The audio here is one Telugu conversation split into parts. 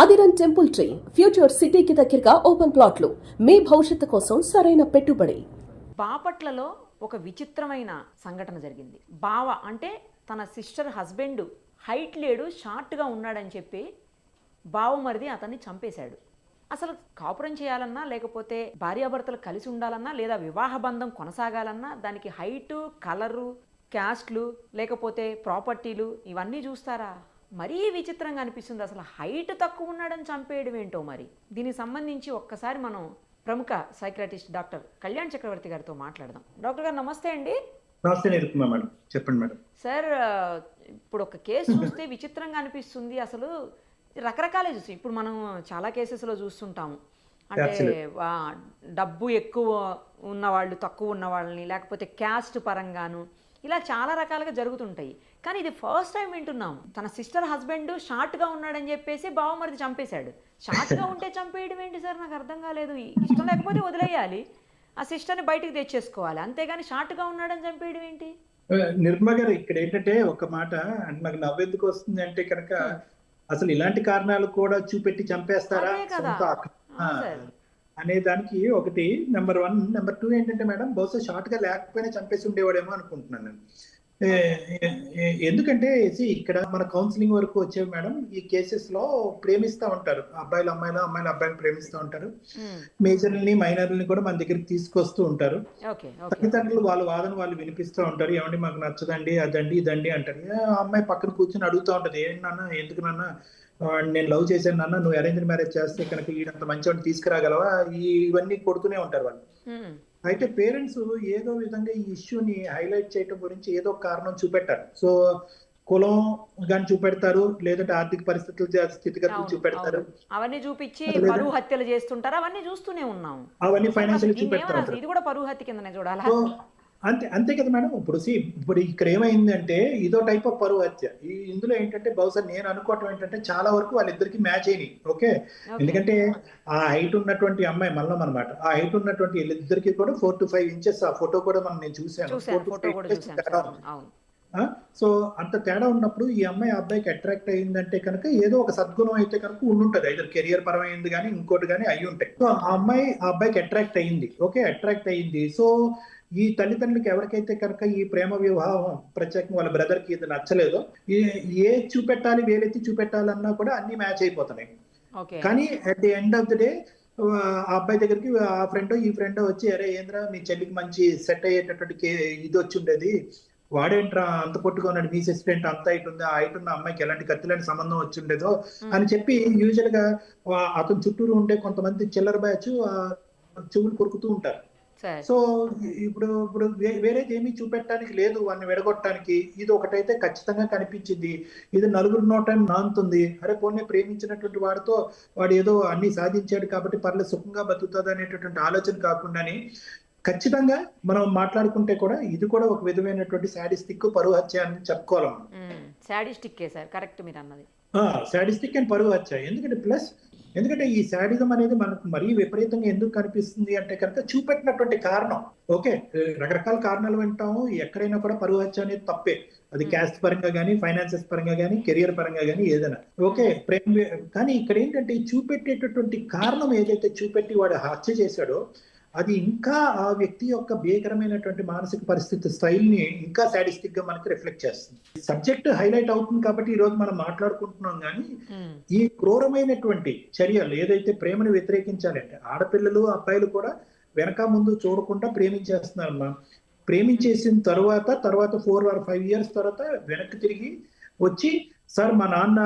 అదిరన్ టెంపుల్ ట్రీ ఫ్యూచర్ సిటీకి దగ్గరగా ఓపెన్ ప్లాట్లు. మీ భవిష్యత్తు కోసం సరైన పెట్టుబడి. బాపట్లలో ఒక విచిత్రమైన సంఘటన జరిగింది. బావ అంటే తన సిస్టర్ హస్బెండ్ హైట్ లేడు షార్ట్గా ఉన్నాడని చెప్పి బావమరిది అతన్ని చంపేశాడు. అసలు కాపురం చేయాలన్నా లేకపోతే భార్యాభర్తలు కలిసి ఉండాలన్నా లేదా వివాహ బంధం కొనసాగాలన్నా దానికి హైటు కలరు క్యాస్ట్లు లేకపోతే ప్రాపర్టీలు ఇవన్నీ చూస్తారా? మరీ విచిత్రంగా అనిపిస్తుంది. అసలు హైట్ తక్కువ ఉన్నాడని చంపేయడం ఏంటో మరి? దీనికి సంబంధించి ఒక్కసారి మనం ప్రముఖ సైక్రటిస్ట్ డాక్టర్ కళ్యాణ్ చక్రవర్తి గారితో మాట్లాడదాం. డాక్టర్ గారు నమస్తే అండి. నమస్తే నిరుపమ మేడం. చెప్పండి మేడం. సార్ ఇప్పుడు ఒక కేసు చూస్తే విచిత్రంగా అనిపిస్తుంది. అసలు రకరకాలే చూసి ఇప్పుడు మనం చాలా కేసెస్లో చూస్తుంటాము. అంటే డబ్బు ఎక్కువ ఉన్న వాళ్ళు తక్కువ ఉన్న వాళ్ళని లేకపోతే క్యాస్ట్ పరంగాను ఇలా చాలా రకాలుగా జరుగుతుంటాయి. కానీ ఇది ఫస్ట్ టైం వింటున్నాం తన సిస్టర్ హస్బెండ్ షార్ట్గా ఉన్నాడని చెప్పేసి బావమరిది చంపేశాడు. షార్ట్గా ఉంటే చంపేయడం ఏంటి సార్? నాకు అర్థం కాలేదు. ఇష్టం లేకపోతే వదిలేయాలి. ఆ సిస్టర్ని బయటికి తెచ్చేసుకోవాలి. అంతేగాని షార్ట్గా ఉన్నాడని చంపేయడం ఏంటి? నిర్మల గారు ఇక్కడ ఏంటంటే ఒక మాట అంటే నాకు నవ్వెందుకు వస్తుంది అంటే కనుక అసలు ఇలాంటి కారణాలు కూడా చూపెట్టి చంపేస్తారా? అనే దానికి ఒకటి నెంబర్ వన్ నెంబర్ టూ ఏంటంటే మేడం బహుశా షార్ట్గా లేకపోయినా చంపేసి ఉండేవాడేమో అనుకుంటున్నాను నేను. ఎందుకంటే ఇక్కడ మన కౌన్సిలింగ్ వరకు వచ్చే మేడం ఈ కేసెస్లో ప్రేమిస్తా ఉంటారు. అబ్బాయిలు అమ్మాయిలు అమ్మాయిలు అబ్బాయిలు ప్రేమిస్తూ ఉంటారు. ఉమ్, మేజర్లని మైనర్లని కూడా మన దగ్గరికి తీసుకొస్తూ ఉంటారు. తల్లిదండ్రులు వాళ్ళ వాదన వాళ్ళు వినిపిస్తూ ఉంటారు. ఏమండి మాకు నచ్చదండి అదండి ఇదండి అంటారు. అమ్మాయి పక్కన కూర్చొని అడుగుతూ ఉంటది. ఏంటి నాన్న ఎందుకు నాన్న? నేను లవ్ చేశాను నాన్న నువ్వు అరేంజ్ మ్యారేజ్ చేస్తే కనుక ఈడంత మంచివాడిని తీసుకురాగలవా? ఇవన్నీ కొడుతూనే ఉంటారు వాళ్ళు. అయితే పేరెంట్స్ ఏదో విధంగా ఈ ఇష్యూని హైలైట్ చేయడం గురించి ఏదో కారణం చూపెట్టారు సో కులం కానీ చూపెడతారు లేదంటే ఆర్థిక పరిస్థితులు స్థితిగతులు చూపెడతారు. అవును. అవన్నీ చూపించి పరువు హత్యలు చేస్తుంటారు అవన్నీ చూస్తూనే ఉన్నాం. అవన్నీ ఫైనాన్షియల్ దీన్ని చూపెడతా ఏమనాలి? ఉంటారు ఇది కూడా పరువు హత్య కిందనే చూడాలా? అంతే అంతే కదా మేడం. ఇప్పుడు see, ఇప్పుడు ఇక్కడ ఏమైందంటే ఇదో టైప్ ఆఫ్ పరువు హత్య. ఈ ఇందులో ఏంటంటే బహుశా నేను అనుకోవటం ఏంటంటే చాలా వరకు వాళ్ళిద్దరికి మ్యాచ్ అయినాయి. ఓకే. ఎందుకంటే ఆ హైట్ ఉన్నటువంటి అమ్మాయి మల్లం అనమాట ఆ హైట్ ఉన్నటువంటి వీళ్ళిద్దరికి కూడా ఫోర్ టు ఫైవ్ ఇంచెస్ ఆ ఫోటో కూడా మనం నేను చూశాను. five కూడా inches చూశాను. తేడా? సో అంత తేడా ఉన్నప్పుడు ఈ అమ్మాయి అబ్బాయికి అట్రాక్ట్ అయ్యిందంటే కనుక ఏదో ఒక సద్గుణం అయితే కనుక ఉండుంటది. అయితే కెరియర్ పరమైంది కానీ ఇంకోటి కానీ అయి ఉంటాయి సో ఆ అమ్మాయి ఆ అబ్బాయికి అట్రాక్ట్ అయ్యింది. ఓకే అట్రాక్ట్ అయ్యింది. సో ఈ తల్లిదండ్రులకి ఎవరికైతే కనుక ఈ ప్రేమ వివాహం ప్రత్యేకంగా వాళ్ళ బ్రదర్కి ఇది నచ్చలేదో ఏ చూపెట్టాలి వేలెత్తి చూపెట్టాలన్నా కూడా అన్ని మ్యాచ్ అయిపోతున్నాయి. కానీ at the end of the day ఆ అబ్బాయి దగ్గరికి ఆ ఫ్రెండ్ ఈ ఫ్రెండ్ వచ్చి అరే ఏంద్రా మీ చెల్లికి మంచి సెట్ అయ్యేటటువంటి ఇది వచ్చి ఉండేది. వాడేంట్రా అంత పొట్టుగా ఉన్నాడు మీ సిస్టెంట్ అంత హైట్ ఉంది ఆ హైట్ ఉన్న అమ్మాయికి ఎలాంటి కత్తిలాంటి సంబంధం వచ్చి ఉండేదో? అని చెప్పి యూజువల్గా అతని చుట్టూరు ఉండే కొంతమంది చిల్లర బ్యాచ్ చెవులు కొరుకుతూ ఉంటారు. సో ఇప్పుడు ఇప్పుడు వేరేది ఏమీ చూపెట్టడానికి లేదు వాడిని విడగొట్టడానికి. ఇది ఒకటైతే ఖచ్చితంగా కనిపించింది. ఇది నలుగురు నోట నానుతుంది అరే పోనీ ప్రేమించినటువంటి వాడితో వాడు ఏదో అన్ని సాధించాడు కాబట్టి పర్లేదు సుఖంగా బతుకుతుంది అనేటటువంటి ఆలోచన కాకుండానే ఖచ్చితంగా మనం మాట్లాడుకుంటే కూడా ఇది కూడా ఒక విధమైనటువంటి శాడిస్టిక్ పరువు హత్య అని చెప్పుకోవాలి మనం శాడిస్టిక్కే సార్ కరెక్ట్ మీరు అన్నది. శాడిస్టిక్ అండ్ పరువు హత్య. ఎందుకంటే ప్లస్ ఎందుకంటే ఈ శాడిజం అనేది మనకు మరీ విపరీతంగా ఎందుకు కనిపిస్తుంది అంటే కనుక చూపెట్టినటువంటి కారణం. ఓకే రకరకాల కారణాలు వింటాము. ఎక్కడైనా కూడా పరువు హత్య అనేది తప్పే. అది. క్యాస్ట్ పరంగా కానీ ఫైనాన్సెస్ పరంగా కానీ కెరియర్ పరంగా కానీ ఏదైనా. ఓకే ప్రేమ కానీ ఇక్కడ ఏంటంటే చూపెట్టేటటువంటి కారణం ఏదైతే చూపెట్టి వాడు హత్య చేశాడో అది ఇంకా ఆ వ్యక్తి యొక్క భీకరమైనటువంటి మానసిక పరిస్థితి స్టైల్ని ఇంకా సాడిస్టిక్గా మనకి రిఫ్లెక్ట్ చేస్తుంది. సబ్జెక్ట్ హైలైట్ అవుతుంది కాబట్టి ఈ రోజు మనం మాట్లాడుకుంటున్నాం కానీ ఈ క్రూరమైనటువంటి చర్యలు ఏదైతే ప్రేమను వ్యతిరేకించాలంటే ఆడపిల్లలు అబ్బాయిలు కూడా వెనక ముందు చూడకుండా ప్రేమించేస్తున్నారమ్మా. ప్రేమించేసిన తర్వాత తర్వాత ఫోర్ ఆర్ ఫైవ్ ఇయర్స్ తర్వాత వెనక్కి తిరిగి వచ్చి సార్ మా నాన్న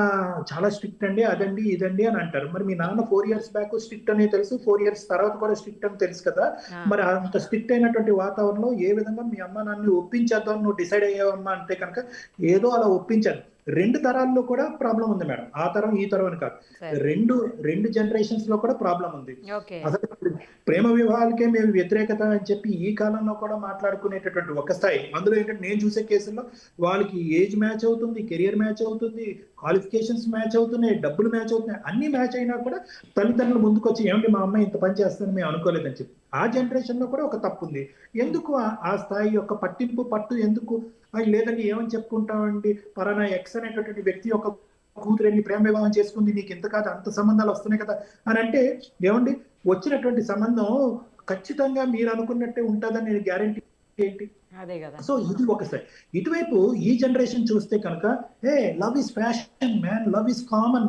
చాలా స్ట్రిక్ట్ అండి అదండి ఇదండి అని అంటారు. మరి మీ నాన్న ఫోర్ ఇయర్స్ బ్యాక్ స్ట్రిక్ట్ అనే తెలుసు ఫోర్ ఇయర్స్ తర్వాత కూడా స్ట్రిక్ట్ అని తెలుసు కదా. మరి అంత స్ట్రిక్ట్ అయినటువంటి వాతావరణంలో ఏ విధంగా మీ అమ్మ నాన్న ఒప్పించేద్దాం నువ్వు డిసైడ్ అయ్యావమ్మా అంటే కనుక ఏదో అలా ఒప్పించారు రెండు తరాల్లో కూడా ప్రాబ్లం ఉంది మేడం. ఆ తరం ఈ తరం అని కాదు. రెండు రెండు జనరేషన్స్లో కూడా ప్రాబ్లం ఉంది. అసలు ప్రేమ వివాహాలకే మేము వ్యతిరేకత అని చెప్పి ఈ కాలంలో కూడా మాట్లాడుకునేటటువంటి ఒక స్థాయి. అందులో ఏంటంటే నేను చూసే కేసుల్లో వాళ్ళకి ఏజ్ మ్యాచ్ అవుతుంది కెరియర్ మ్యాచ్ అవుతుంది క్వాలిఫికేషన్స్ మ్యాచ్ అవుతున్నాయి డబ్బులు మ్యాచ్ అవుతున్నాయి. అన్ని మ్యాచ్ అయినా కూడా తల్లిదండ్రులు ముందుకు వచ్చి ఏమంటే మా అమ్మాయి ఇంత పని చేస్తుందని మేము అనుకోలేదని చెప్పి. ఆ జనరేషన్లో కూడా ఒక తప్పు ఉంది. ఎందుకు ఆ- స్థాయి యొక్క పట్టింపు పట్టు ఎందుకు లేదండి ఏమని చెప్పుకుంటామండి? పరాన ఎక్స్ అనేటటువంటి వ్యక్తి యొక్క కూతురేని ప్రేమ వివాహం చేసుకుంది నీకు ఇంత కాదు అంత సంబంధాలు వస్తున్నాయి కదా? అని అంటే ఏమండి? వచ్చినటువంటి సంబంధం ఖచ్చితంగా మీరు అనుకున్నట్టే ఉంటుందని నేను గ్యారంటీ ఏంటి? అదే కదా. సో ఇది ఒకసారి ఇటువైపు ఈ జనరేషన్ చూస్తే కనుక ఏ love is fashion man love is common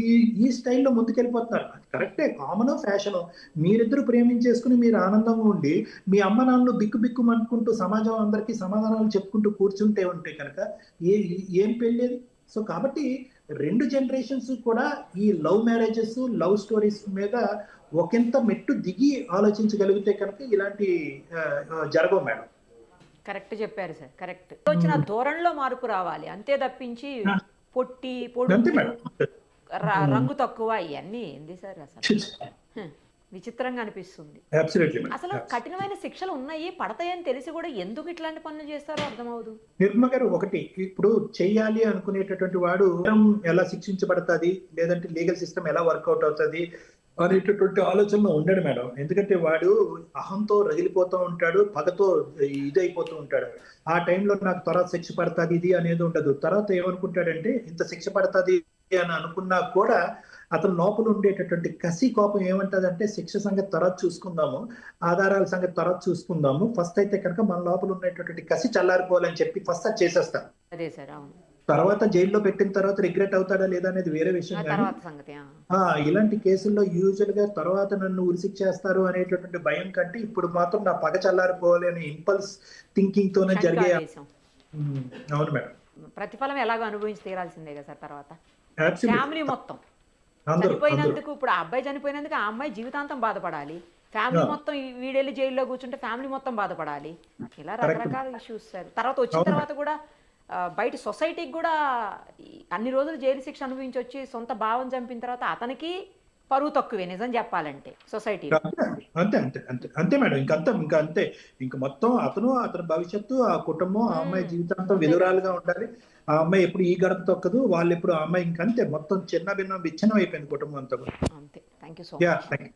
ఈ ఈ స్టైల్లో ముందుకెళ్ళిపోతున్నారు. అది కరెక్టే కామన్ ఫ్యాషన్ మీరిద్దరు ప్రేమించేసుకుని మీరు ఆనందంగా ఉండి మీ అమ్మ నాన్నలు బిక్కు బిక్కు అనుకుంటూ సమాజం అందరికీ సమాధానాలు చెప్పుకుంటూ కూర్చుంటే ఉంటే కనుక ఏ ఏం పెళ్ళేది సో కాబట్టి రెండు జనరేషన్స్ కూడా ఈ లవ్ మ్యారేజెస్ లవ్ స్టోరీస్ మీద ఒకంత మెట్టు దిగి ఆలోచించగలిగితే కనుక ఇలాంటి జరగవు మేడం. కరెక్ట్ చెప్పారు సార్ కరెక్ట్ వచ్చిన ధోరణిలో మార్పు రావాలి. అంతే తప్పించి పొట్టి ర- రంగు తక్కువ ఇవన్నీ ఏంది సార్ అసలు? విచిత్రంగా అనిపిస్తుంది. అసలు కఠినమైన శిక్షలు ఉన్నాయి పడతాయని తెలిసి కూడా ఎందుకు ఇట్లాంటి పనులు చేస్తారో అర్థమవుదు నిర్మ గారు ఒకటి ఇప్పుడు చెయ్యాలి అనుకునేటటువంటి వాడు ఎలా శిక్షించబడుతుంది లేదంటే లీగల్ సిస్టమ్ ఎలా వర్కౌట్ అవుతుంది అనేటటువంటి ఆలోచనలో ఉండడు మేడం. ఎందుకంటే వాడు అహంతో రగిలిపోతూ ఉంటాడు పగతో ఇదైపోతూ ఉంటాడు. ఆ టైంలో నాకు తర్వాత శిక్ష పడుతుంది ఇది అనేది ఉండదు. తర్వాత ఏమనుకుంటాడంటే ఇంత శిక్ష పడుతుంది అని అనుకున్నా కూడా అతను లోపల ఉండేటటువంటి కసి కోపం ఏమంటదంటే శిక్ష సంగతి తర్వాత చూసుకుందాము ఆధారాల సంగతి తర్వాత చూసుకుందాము. ఫస్ట్ అయితే కనుక మన లోపల ఉండేటటువంటి కసి చల్లారిపోవాలని చెప్పి ఫస్ట్ అది చేసేస్తాం. అదే సార్ అవును. తర్వాత జైల్లో పెట్టిన తర్వాత రిగ్రెట్ అవుతాడా లేదా అనేది వేరే విషయం కానీ ఇలాంటి కేసుల్లో యూజువల్గా తర్వాత నన్ను ఉరిశిక్షేస్తారు అనేటటువంటి భయం కంటే ఇప్పుడు మాత్రం నా పగ చల్లారిపోవాలి అనే ఇంపల్స్ థింకింగ్ తోనే జరిగే అవును మేడం. ప్రతిఫలం ఎలాగో అనుభవించి తీరాల్సిందే కదా సార్ తర్వాత. ఫ్యామిలీ మొత్తం చనిపోయినందుకు ఇప్పుడు ఆ అబ్బాయి చనిపోయినందుకు ఆ అమ్మాయి జీవితాంతం బాధపడాలి ఫ్యామిలీ. మొత్తం వీడెళ్ళి జైల్లో కూర్చుంటే ఫ్యామిలీ మొత్తం బాధపడాలి ఇలా. రకరకాల ఇష్యూస్ సార్ తర్వాత వచ్చిన. తర్వాత కూడా బయట సొసైటీకి కూడా అన్ని రోజులు జైలు శిక్ష అనుభవించి వచ్చి సొంత భావం చంపిన తర్వాత అతనికి పరువు తక్కువే నిజం చెప్పాలంటే సొసైటీ అంతే అంతే అంతే అంతే అంతే మేడం. ఇంకంతా ఇంకా అంతే. ఇంక మొత్తం అతను అతని భవిష్యత్తు ఆ కుటుంబం ఆ అమ్మాయి. జీవితాంతం విధురాలుగా ఉండాలి. ఆ అమ్మాయి ఎప్పుడు ఈ గడప తొక్కదు వాళ్ళు ఎప్పుడు ఆ అమ్మాయి ఇంకంతే మొత్తం చిన్న భిన్నం విచ్ఛిన్నం అయిపోయింది కుటుంబం అంతా కూడా. అంతే. Thank you so much